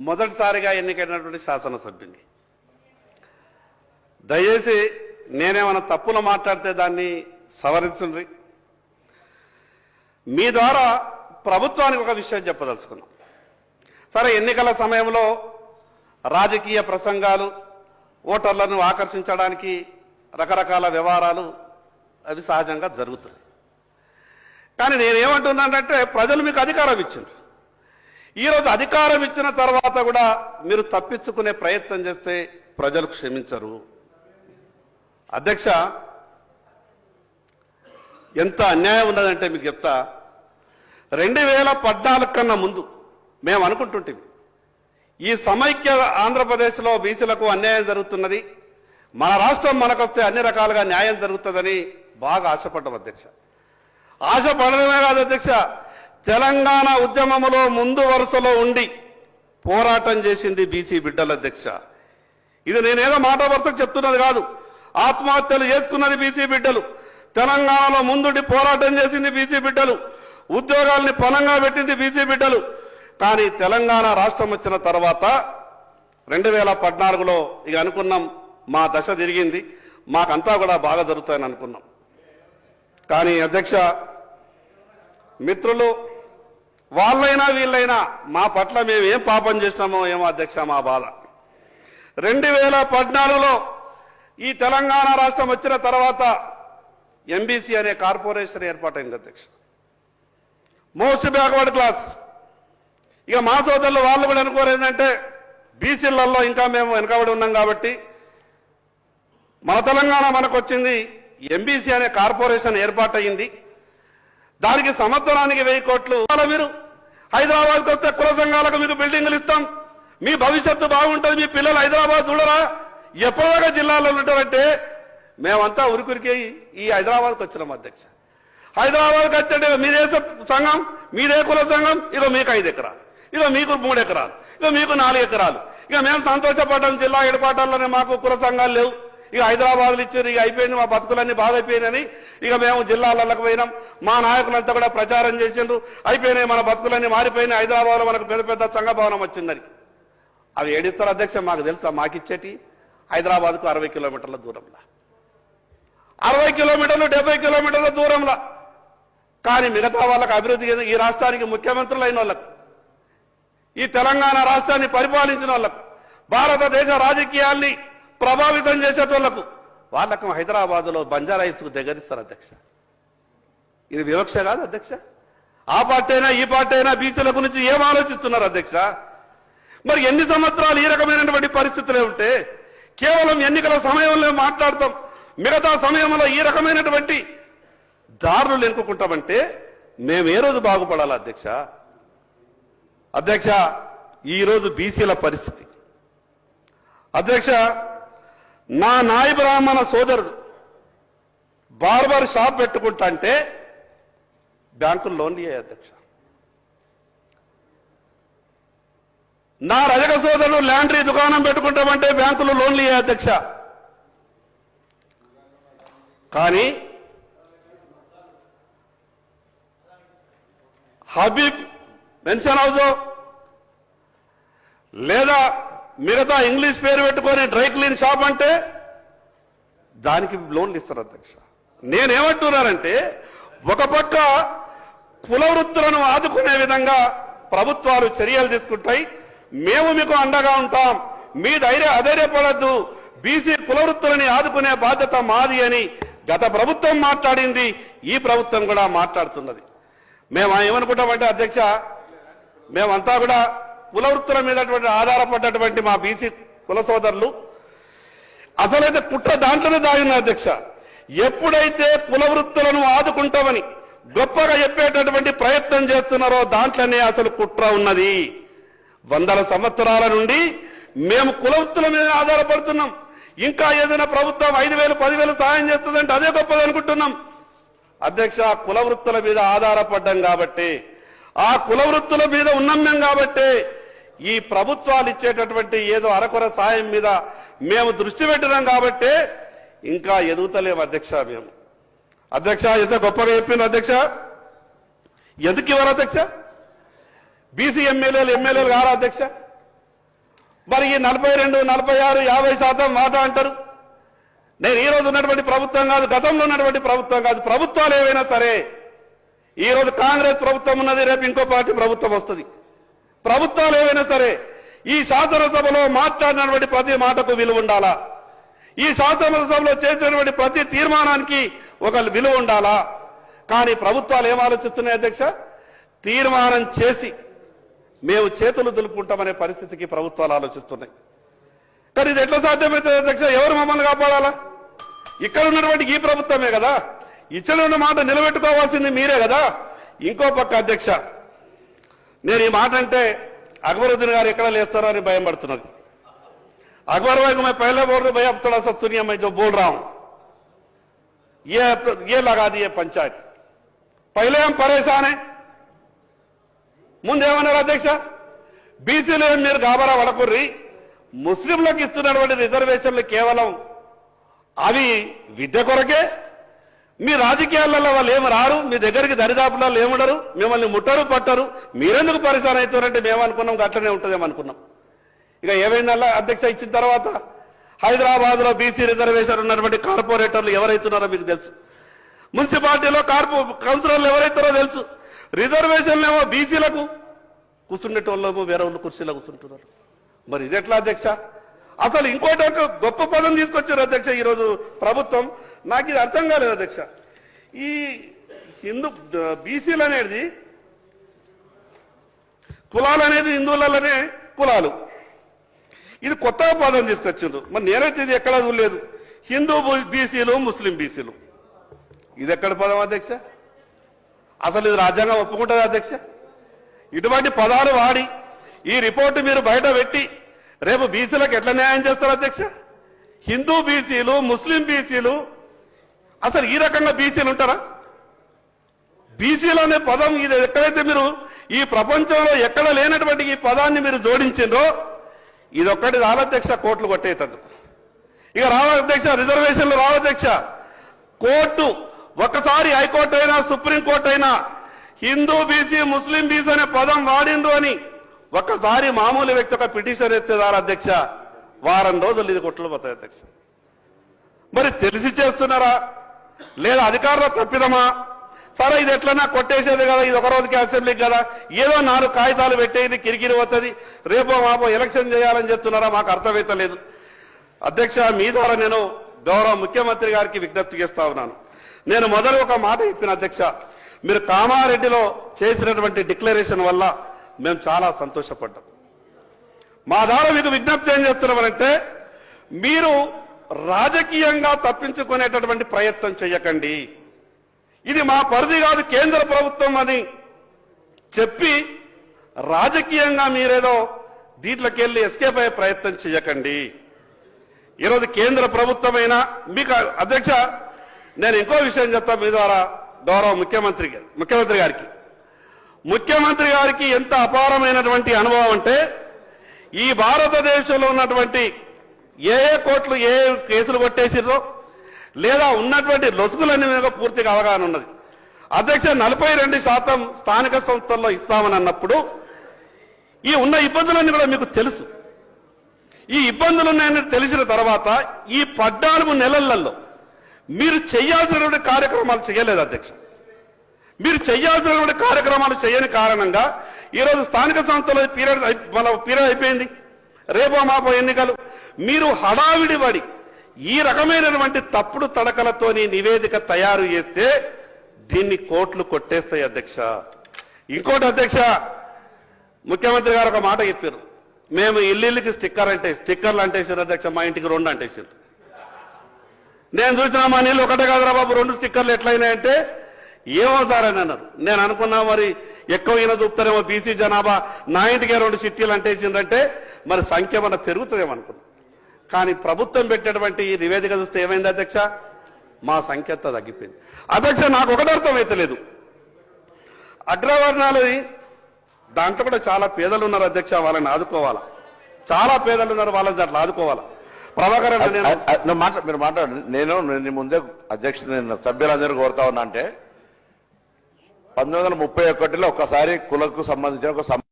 మొదటిసారిగా ఎన్నికైనటువంటి శాసనసభ్యుని. దయచేసి నేనేమైనా తప్పులు మాట్లాడితే దాన్ని సవరించండి. మీ ద్వారా ప్రభుత్వానికి ఒక విషయం చెప్పదలుచుకున్నాం. సరే ఎన్నికల సమయంలో రాజకీయ ప్రసంగాలు ఓటర్లను ఆకర్షించడానికి రకరకాల వ్యవహారాలు అవి సహజంగా జరుగుతున్నాయి. కానీ నేనేమంటున్నానంటే ప్రజలు మీకు అధికారం ఇచ్చిండ్రు. ఈరోజు అధికారం ఇచ్చిన తర్వాత కూడా మీరు తప్పించుకునే ప్రయత్నం చేస్తే ప్రజలు క్షమించరు. అధ్యక్ష ఎంత అన్యాయం ఉన్నదంటే మీకు చెప్తా. రెండు వేల పద్నాలుగు కన్నా ముందు మేము అనుకుంటుంటిమి. ఈ సమైక్య ఆంధ్రప్రదేశ్లో బీసీలకు అన్యాయం జరుగుతున్నది. మన రాష్ట్రం మనకొస్తే అన్ని రకాలుగా న్యాయం జరుగుతుందని బాగా ఆశపడ్డాం అధ్యక్ష. ఆశపడమే కాదు అధ్యక్ష తెలంగాణ ఉద్యమంలో ముందు వరుసలో ఉండి పోరాటం చేసింది బీసీ బిడ్డల అధ్యక్ష. ఇది నేనేదో మాట వరుసకు చెప్తున్నది కాదు. ఆత్మహత్యలు చేసుకున్నది బీసీ బిడ్డలు. తెలంగాణలో ముందుండి పోరాటం చేసింది బీసీ బిడ్డలు. ఉద్యోగాల్ని పనంగా పెట్టింది బీసీ బిడ్డలు. కానీ తెలంగాణ రాష్ట్రం వచ్చిన తర్వాత రెండు వేల పద్నాలుగులో ఇక అనుకున్నాం మా దశ తిరిగింది. మాకంతా కూడా బాగా జరుగుతాయని అనుకున్నాం. కానీ అధ్యక్ష మిత్రులు వాళ్ళైనా వీళ్ళైనా మా పట్ల మేము ఏం పాపం చేసినామో ఏమో అధ్యక్ష మా బాధ. రెండు వేల పద్నాలుగులో ఈ తెలంగాణ రాష్ట్రం వచ్చిన తర్వాత ఎంబీసీ అనే కార్పొరేషన్ ఏర్పాటైంది అధ్యక్ష. Most backward class. ఇక మా సోదరులు వాళ్ళు కూడా అనుకోరు ఏంటంటే బీసీలలో ఇంకా మేము వెనకబడి ఉన్నాం కాబట్టి. మన తెలంగాణ మనకు వచ్చింది ఎంబీసీ అనే కార్పొరేషన్ ఏర్పాటయింది దానికి సంవత్సరానికి వెయ్యి కోట్లు మీరు? హైదరాబాద్కి వస్తే కుల సంఘాలకు మీకు బిల్డింగులు ఇస్తాం. మీ భవిష్యత్తు బాగుంటుంది మీ పిల్లలు హైదరాబాద్ చూడరా. ఎప్పటిదాకా జిల్లాలో ఉంటారంటే మేమంతా ఉరికురికి ఈ హైదరాబాద్కి వచ్చినాం అధ్యక్ష. హైదరాబాద్కి వచ్చే మీదే సంఘం మీదే కుల సంఘం ఇక మీకు ఐదు ఎకరాలు. ఇక మీకు మూడు ఎకరాలు. ఇక మీకు నాలుగు ఎకరాలు. ఇక మేము సంతోషపడ్డాం జిల్లా ఏడుపాటాల్లోనే మాకు కుల సంఘాలు లేవు. ఇక హైదరాబాద్లో ఇచ్చారు ఇక అయిపోయింది మా బతుకులన్నీ బాగా అయిపోయినాయని ఇక మేము జిల్లాలకు పోయినాం. మా నాయకులంతా కూడా ప్రచారం చేసిండ్రు. అయిపోయినాయి మన బతుకులన్నీ మారిపోయినాయి. హైదరాబాద్లో మనకు పెద్ద పెద్ద సంఘ భవనం వచ్చిందని. అవి ఏడిస్తారు అధ్యక్ష మాకు తెలుసా? మాకిచ్చేటి హైదరాబాద్కు అరవై కిలోమీటర్ల దూరంలో. అరవై కిలోమీటర్లు డెబ్బై కిలోమీటర్ల దూరంలో. కానీ మిగతా వాళ్ళకి అభివృద్ధి ఏది? ఈ రాష్ట్రానికి ముఖ్యమంత్రులు అయిన వాళ్ళకు ఈ తెలంగాణ రాష్ట్రాన్ని పరిపాలించిన వాళ్ళకు భారతదేశ రాజకీయాల్ని ప్రభావితం చేసేటోళ్ళకు. వాళ్ళకు హైదరాబాద్లో బంజారా దగ్గరిస్తారు అధ్యక్ష. ఇది వివక్ష కాదు అధ్యక్ష. ఆ పార్టీ అయినా ఈ పార్టీ అయినా బీచ్ల గురించి ఏం ఆలోచిస్తున్నారు అధ్యక్ష? మరి ఎన్ని సంవత్సరాలు ఈ రకమైనటువంటి పరిస్థితులే ఉంటే కేవలం ఎన్నికల సమయంలో మాట్లాడతాం. మిగతా సమయంలో ఈ రకమైనటువంటి దారులు ఎన్నుకుంటామంటే మేము ఏ రోజు బాగుపడాలి అధ్యక్ష? అధ్యక్ష ఈరోజు బీసీల పరిస్థితి. అధ్యక్ష నా నాయ బ్రాహ్మణ సోదరుడు బార్బర్ షాప్ పెట్టుకుంటా అంటే బ్యాంకులు లోన్లు ఇయ్యాయి అధ్యక్ష. నా రజక సోదరుడు ల్యాండ్రీ దుకాణం పెట్టుకుంటామంటే బ్యాంకులు లోన్లు ఇయ్యాయి అధ్యక్ష. కానీ హబీబ్ పెన్షన్ హౌస్ లేదా మిగతా ఇంగ్లీష్ పేరు పెట్టుకొని డ్రై క్లీన్ షాప్ అంటే దానికి లోన్లు ఇస్తారు అధ్యక్ష. నేనేమంటున్నానంటే ఒక పక్క కులవృత్తులను ఆదుకునే విధంగా ప్రభుత్వాలు చర్యలు తీసుకుంటాయి. మేము మీకు అండగా ఉంటాం. మీ ధైర్య అధైర్యపడద్దు. బీసీ కులవృత్తులని ఆదుకునే బాధ్యత మాది అని గత ప్రభుత్వం మాట్లాడింది. ఈ ప్రభుత్వం కూడా మాట్లాడుతున్నది. మేము ఏమనుకుంటామంటే అధ్యక్ష మేమంతా కూడా కులవృత్తుల మీదటువంటి ఆధారపడ్డటువంటి మా బీసీ కుల సోదరులు అసలైతే కుట్ర దాంట్లోనే దాగిన అధ్యక్ష. ఎప్పుడైతే కులవృత్తులను ఆదుకుంటామని గొప్పగా చెప్పేటటువంటి ప్రయత్నం చేస్తున్నారో దాంట్లోనే అసలు కుట్ర ఉన్నది. వందల సంవత్సరాల నుండి మేము కులవృత్తుల మీద ఆధారపడుతున్నాం. ఇంకా ఏదైనా ప్రభుత్వం ఐదు వేలు పదివేలు సాయం చేస్తుందంటే అదే గొప్పది అనుకుంటున్నాం. అధ్యక్ష కుల వృత్తుల మీద ఆధారపడ్డాం కాబట్టి ఆ కుల వృత్తుల మీద ఉన్నాం మేము కాబట్టి ఈ ప్రభుత్వాలు ఇచ్చేటటువంటి ఏదో అరకొర సాయం మీద మేము దృష్టి పెట్టినాం కాబట్టి ఇంకా ఎదుగుతలేము అధ్యక్ష మేము. అధ్యక్ష ఎంత గొప్పగా చెప్పింది అధ్యక్ష? ఎందుకు ఇవ్వరు అధ్యక్ష? బీసీ ఎమ్మెల్యేలు ఎమ్మెల్యేలు కారా అధ్యక్ష? మరి ఈ నలభై రెండు నలభై ఆరు యాభై శాతం మాట అంటారు? నేను ఈ రోజు ఉన్నటువంటి ప్రభుత్వం కాదు గతంలో ఉన్నటువంటి ప్రభుత్వం కాదు. ప్రభుత్వాలు ఏవైనా సరే ఈ రోజు కాంగ్రెస్ ప్రభుత్వం ఉన్నది రేపు ఇంకో పార్టీ ప్రభుత్వం వస్తుంది. ప్రభుత్వాలు ఏవైనా సరే ఈ శాసనసభలో మాట్లాడినటువంటి ప్రతి మాటకు విలువ ఉండాలా? ఈ శాసనసభలో చేసినటువంటి ప్రతి తీర్మానానికి ఒక విలువ ఉండాలా? కానీ ప్రభుత్వాలు ఏం ఆలోచిస్తున్నాయి అధ్యక్ష? తీర్మానం చేసి మేము చేతులు దులుపుకుంటామనే పరిస్థితికి ప్రభుత్వాలు ఆలోచిస్తున్నాయి. కానీ ఇది ఎట్లా సాధ్యమవుతుంది అధ్యక్ష? ఎవరు మమ్మల్ని కాపాడాలా? ఇక్కడ ఉన్నటువంటి ఈ ప్రభుత్వమే కదా? ఇచ్చిన మాట నిలబెట్టుకోవాల్సింది మీరే కదా? ఇంకో పక్క అధ్యక్ష నేను ఈ మాట అంటే అక్బరుద్దీన్ గారు ఎక్కడ లేస్తారో అని భయం పడుతున్నది अकबर भाई को मैं पहले बोल रहा हूं भैया अब थोड़ा सा सुनिए मैं जो बोल रहा हूं ये ये लगा दिए पंचायत पहले हम परेशान हैं ముందేమన్నారు అధ్యక్ష బీసీలు ఏం మీరు గాబరా పడకుర్రి ముస్లింలకు ఇస్తున్నటువంటి రిజర్వేషన్లు కేవలం అవి విద్య కొరకే మీ రాజకీయాలలో వాళ్ళు ఏమి రారు? మీ దగ్గరికి దరిదాపులలో ఏముండరు? మిమ్మల్ని ముట్టరు పట్టరు. మీరెందుకు పరిశాన్ అవుతారంటే మేము అనుకున్నాం అట్లనే ఉంటుందేమో అనుకున్నాం. ఇక ఏమైందల్లా? అధ్యక్ష ఇచ్చిన తర్వాత హైదరాబాద్లో బీసీ రిజర్వేషన్ ఉన్నటువంటి కార్పొరేటర్లు ఎవరైతున్నారో మీకు తెలుసు. మున్సిపాలిటీలో కార్పొ కౌన్సిలర్లు ఎవరైతారో తెలుసు. రిజర్వేషన్లు ఏమో బీసీలకు. కూర్చుండేటోళ్ళేమో వేరే వాళ్ళు కుర్చీలో కూర్చుంటున్నారు. మరి ఇది ఎట్లా అధ్యక్ష? అసలు ఇంకోటి ఒక గొప్ప పదం తీసుకొచ్చారు అధ్యక్ష ఈరోజు ప్రభుత్వం. నాకు ఇది అర్థం కాలేదు అధ్యక్ష. ఈ హిందూ బీసీలు అనేది కులాలు అనేది హిందువులలోనే కులాలు. ఇది కొత్త పదం తీసుకొచ్చిండ్రు. మరి నేనైతే ఇది ఎక్కడ చూడలేదు. హిందూ బీసీలు ముస్లిం బీసీలు. ఇది ఎక్కడ పదం అధ్యక్ష? అసలు ఇది రాజ్యాంగం ఒప్పుకుంటుంది అధ్యక్ష? ఇటువంటి పదాలు వాడి ఈ రిపోర్టు మీరు బయట పెట్టి రేపు బీసీలకు ఎట్లా న్యాయం చేస్తారు అధ్యక్ష? హిందూ బీసీలు ముస్లిం బీసీలు అసలు ఈ రకంగా బీసీలు ఉంటారా? బీసీలు అనే పదం ఇది. ఎక్కడైతే మీరు ఈ ప్రపంచంలో ఎక్కడ లేనటువంటి ఈ పదాన్ని మీరు జోడించిండ్రో ఇది ఒక్కటి రాలధ్యక్ష కోట్లు కొట్టేటందుకు ఇక రావాధ్యక్ష రిజర్వేషన్లు రావాధ్యక్ష కోర్టు ఒకసారి హైకోర్టు అయినా సుప్రీంకోర్టు అయినా హిందూ బీసీ ముస్లిం బీసీ అనే పదం వాడిండ్రు అని ఒకసారి మామూలు వ్యక్తి ఒక పిటిషన్ ఎత్తేదారు అధ్యక్ష వారం రోజులు ఇది కొట్లు పోతాయి అధ్యక్ష. మరి తెలిసి చేస్తున్నారా? లేదా అధికారుల తప్పిదమా? సరే ఇది ఎట్లన్నా కొట్టేసేది కదా ఇది ఒక రోజుకి అసెంబ్లీకి కదా. ఏదో నాలుగు కాగితాలు పెట్టేది కిరికిరి వస్తుంది రేపో మాపో ఎలక్షన్ చేయాలని చెప్తున్నారా? మాకు అర్థమైతలేదు అధ్యక్ష మీ ద్వారా నేను గౌరవ ముఖ్యమంత్రి గారికి విజ్ఞప్తి చేస్తా ఉన్నాను. నేను మొదలు ఒక మాట చెప్పిన అధ్యక్ష మీరు కామారెడ్డిలో చేసినటువంటి డిక్లరేషన్ వల్ల మేము చాలా సంతోషపడ్డాం. మా ద్వారా మీకు విజ్ఞప్తి ఏం చేస్తున్నామంటే మీరు రాజకీయంగా తప్పించుకునేటటువంటి ప్రయత్నం చేయకండి ఇది మా పరిధి కాదు కేంద్ర ప్రభుత్వం అని చెప్పి రాజకీయంగా మీరేదో దీంట్లోకి వెళ్ళి ఎస్కేప్ అయ్యే ప్రయత్నం చేయకండి ఈరోజు కేంద్ర ప్రభుత్వమైనా మీకు అధ్యక్ష నేను ఇంకో విషయం చెప్తాను మీ ద్వారా గౌరవ ముఖ్యమంత్రి ముఖ్యమంత్రి గారికి. ముఖ్యమంత్రి గారికి ఎంత అపారమైనటువంటి అనుభవం అంటే ఈ భారతదేశంలో ఉన్నటువంటి ఏ ఏ కోట్లు ఏ కేసులు కొట్టేసిర్రో లేదా ఉన్నటువంటి లొసుగులన్నీ మీద పూర్తిగా అవగాహన ఉన్నది. అధ్యక్ష నలభై రెండు శాతం స్థానిక సంస్థల్లో ఇస్తామని అన్నప్పుడు ఈ ఉన్న ఇబ్బందులన్నీ కూడా మీకు తెలుసు. ఈ ఇబ్బందులు ఉన్నాయని తెలిసిన తర్వాత ఈ పద్నాలుగు నెలలలో మీరు చేయాల్సినటువంటి కార్యక్రమాలు చేయలేదు అధ్యక్ష. మీరు చేయాల్సినటువంటి కార్యక్రమాలు చేయని కారణంగా ఈరోజు స్థానిక సంస్థలో పీరియడ్ మన పీరియడ్ అయిపోయింది. రేపో మాపో ఎన్నికలు. మీరు హడావిడి పడి ఈ రకమైనటువంటి తప్పుడు తడకలతోని నివేదిక తయారు చేస్తే దీన్ని కోట్లు కొట్టేస్తాయి అధ్యక్ష. ఇంకోటి అధ్యక్ష ముఖ్యమంత్రి గారు ఒక మాట చెప్పారు. మేము ఇల్లుకి స్టిక్కర్ అంటే స్టిక్కర్లు అంటేసారు అధ్యక్ష మా ఇంటికి రెండు అంటేసారు నేను చూసిన మా నీళ్ళు ఒకటే కాదురా బాబు రెండు స్టిక్కర్లు ఎట్లయినాయంటే ఏమో సార్ అని అన్నారు. నేను అనుకున్నా మరి ఎక్కువ ఈయన చూపుతారేమో బీసీ జనాభా నా ఇంటికే రెండు సిట్టీలు అంటేసిందంటే మరి సంఖ్య మన పెరుగుతుందేమనుకున్నాం కానీ ప్రభుత్వం పెట్టినటువంటి ఈ నివేదిక చూస్తే ఏమైంది అధ్యక్ష? మా సంఖ్య తగ్గిపోయింది. అధ్యక్ష నాకు ఒకటి అర్థమైతలేదు. అగ్రవర్ణాలది దాంట్లో కూడా చాలా పేదలు ఉన్నారు అధ్యక్ష వాళ్ళని ఆదుకోవాలా? చాలా పేదలు ఉన్నారు వాళ్ళని దాంట్లో ఆదుకోవాలా? ప్రభాకర్ నేను మాట్లా మీరు మాట్లాడండి. నేను నేను ముందే అధ్యక్ష నేను సభ్యులందరూ కోరుతా ఉన్నా అంటే పంతొమ్మిది వందల ముప్పై ఒకటిలో ఒకసారి కులకు సంబంధించిన ఒక సమ-